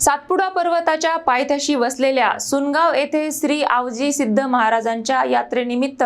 सातपुडा पर्वताच्या पायथ्याशी वसलेल्या सुनगाव येथे श्री आवजी सिद्ध महाराजांच्या यात्रेनिमित्त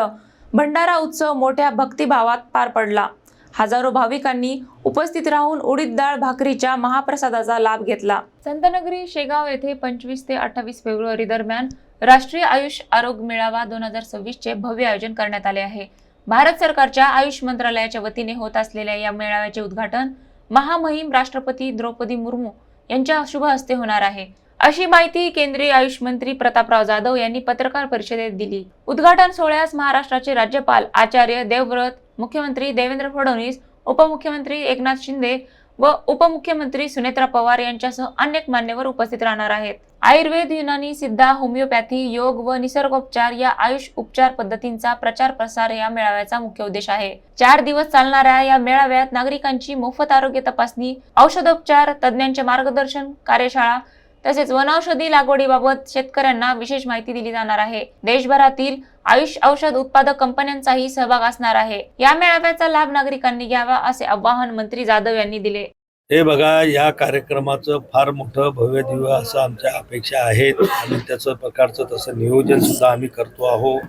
भंडारा उत्सव मोठ्या भक्तिभावात पार पडला. हजारो भाविकांनी उपस्थित राहून उडीद डाळ भाकरीच्या महाप्रसादाचा लाभ घेतला. संतनगरी शेगाव येथे पंचवीस ते अठ्ठावीस फेब्रुवारी दरम्यान राष्ट्रीय आयुष आरोग्य मेळावा दोन हजार सव्वीस चे भव्य आयोजन करण्यात आले आहे. भारत सरकारच्या आयुष मंत्रालयाच्या वतीने होत असलेल्या या मेळाव्याचे उद्घाटन महामहिम राष्ट्रपती द्रौपदी मुर्मू यांच्या शुभ हस्ते होणार आहे. अशी माहिती केंद्रीय आयुष मंत्री प्रतापराव जाधव यांनी पत्रकार परिषदेत दिली. उद्घाटन सोहळ्यास महाराष्ट्राचे राज्यपाल आचार्य देवव्रत मुख्यमंत्री देवेंद्र फडणवीस उपमुख्यमंत्री एकनाथ शिंदे व उपमुख्यमंत्री सुनेत्रा पवार यांच्यासह अनेक मान्यवर उपस्थित राहणार आहेत. आयुर्वेद युनानी सिद्धा होमिओपॅथी योग व निसर्गोपचार या आयुष उपचार पद्धतींचा प्रचार प्रसार या मेळाव्याचा मुख्य उद्देश आहे. चार दिवस चालणाऱ्या या मेळाव्यात नागरिकांची मोफत आरोग्य तपासणी औषधोपचार तज्ज्ञांचे मार्गदर्शन कार्यशाळा तसेच वनौषधी लागवडीबाबत शेतकऱ्यांना विशेष माहिती दिली जाणार आहे. देशभरातील आयुष औषध उत्पादक कंपन्यांचाही सहभाग असणार आहे. या मेळाव्याचा लाभ नागरिकांनी घ्यावा असे आवाहन मंत्री जाधव यांनी दिले. हे बघा या कार्यक्रमाचं फार मोठं भव्य दिव्य असं आमच्या अपेक्षा आहेत आणि त्याचं प्रकारचं तसं नियोजन सुद्धा आम्ही करतो आहोत.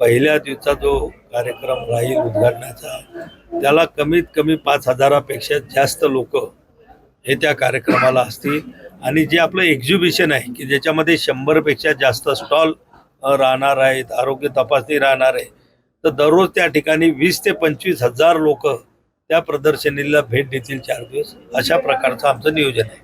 पहिल्या दिवसा जो कार्यक्रम राहील उद्घाटनाचा त्याला कमीत कमी पाच हजारापेक्षा जास्त लोक हे त्या कार्यक्रमाला असतील. आणि जे आपलं एक्झिबिशन आहे की ज्याच्यामध्ये शंभरपेक्षा जास्त स्टॉल राहणार आहेत आरोग्य तपासणी राहणार आहे तर दररोज त्या ठिकाणी वीस ते पंचवीस हजार लोक त्या प्रदर्शनीला भेट देतील चार दिवस. अशा प्रकारचं आमचं नियोजन आहे.